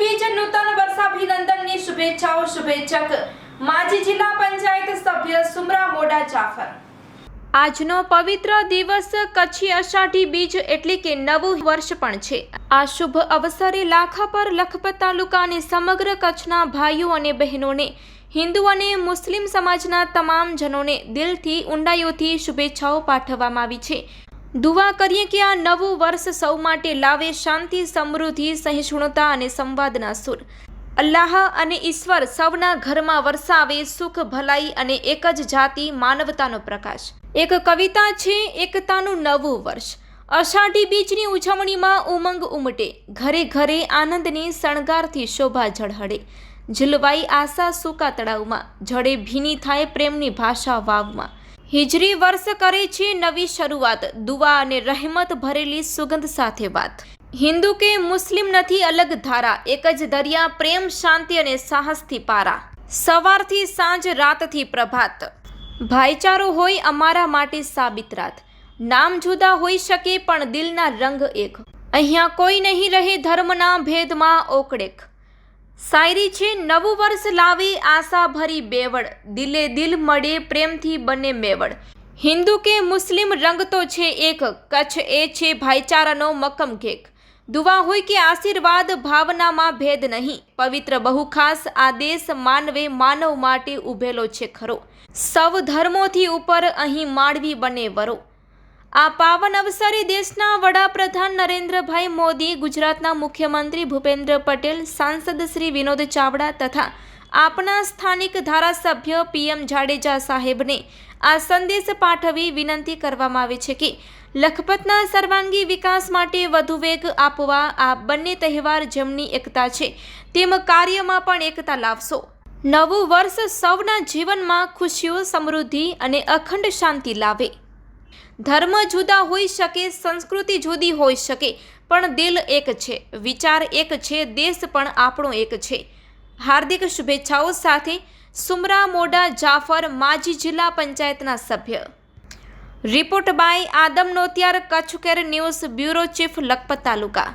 બીજ નૂતન વર્ષાભિનંદનની શુભેચ્છાઓ, શુભેચ્છક. માજી જિલ્લા પંચાયત સભ્ય સુમરા મોડા જાફર. આજનો પવિત્ર દિવસ કચ્છી અષાઢી બીજ એટલે કે નવું વર્ષ પણ છે. આ શુભ અવસરે લાખા પર લખપત તાલુકાની સમગ્ર કચ્છના ભાઈઓ અને બહેનોને, હિન્દુ અને મુસ્લિમ સમાજના તમામ જનોને દિલથી, ઊંડાઈઓથી શુભેચ્છાઓ પાઠવવામાં આવી છે. દુઆ કરીએ કે આ નવું વર્ષ સૌ માટે લાવે શાંતિ, સમૃદ્ધિ, સહિષ્ણુતા અને સંવાદના સુર. અલ્લાહ અને ઈશ્વર સૌના ઘરમાં વરસાવે સુખ, ભલાઈ અને એક જ જાતિ માનવતાનો પ્રકાશ. એક કવિતા છે, એકતાનું નવું વર્ષ. અષાઢી બીજની ઉજવણીમાં ઉમંગ ઉમટે. ઘરે ઘરે આનંદની શણગારથી શોભા ઝળહળે. ઝીલવાઈ આશા સૂકા તળાવમાં. જડે ભીની થાય પ્રેમની ભાષા વાવમાં. હિજરી વર્ષ કરે છે નવી શરૂઆત. દુવા અને રહેમત ભરેલી સુગંધ સાથે વાત. હિન્દુ કે મુસ્લિમ નથી અલગ ધારા, એક જ દરિયા, પ્રેમ, શાંતિ અને સાહસથી પારા. સવારથી સાંજ, રાતથી પ્રભાત. ભાઈચારો હોય અમારા માટે સાબિત રાત. નામ જુદા હોઈ શકે પણ દિલના રંગ એક. અહીંયા કોઈ નહીં રહે ધર્મના ભેદમાં ઓકડેક. શાયરી છે, નવું વર્ષ લાવે આશા ભરી બેવડ. દિલે દિલ મળે, પ્રેમથી બને મેવડ. હિન્દુ કે મુસ્લિમ રંગ તો છે એક, કચ્છ એ છે ભાઈચારાનો મક્કમ કેક. દુવા હોય કે આશીર્વાદ, ભાવનામાં ભેદ નહીં. પવિત્ર બહુ ખાસ, આ દેશ માનવે માનવ માટે ઉભેલો છે ખરો. સૌ ધર્મોથી ઉપર અહીં માળવી બને વરો. આ પાવન અવસરે દેશના વડાપ્રધાન નરેન્દ્રભાઈ મોદી, ગુજરાતના મુખ્યમંત્રી ભૂપેન્દ્ર પટેલ, સાંસદ શ્રી વિનોદ ચાવડા તથા આપના સ્થાનિક ધારાસભ્ય પીએમ જાડેજા સાહેબને આ સંદેશ પાઠવી વિનંતી કરવામાં આવે છે કે લખપતના સર્વાંગી વિકાસ માટે વધુ વેગ આપવા આ બંને તહેવાર જેમની એકતા છે તેમ કાર્યમાં પણ એકતા લાવશો. નવું વર્ષ સૌના જીવનમાં ખુશીઓ, સમૃદ્ધિ અને અખંડ શાંતિ લાવે. ધર્મ જુદા હોઈ શકે, સંસ્કૃતિ જુદી હોઈ શકે, પણ દિલ એક છે, વિચાર એક છે, દેશ પણ આપણો એક છે. હાર્દિક શુભેચ્છાઓ સાથે સુમરા મોડા જાફર માજી જિલ્લા પંચાયતના સભ્ય. Report by Adam Notiyar, Kutch care news, bureau chief, Lakhpat taluka.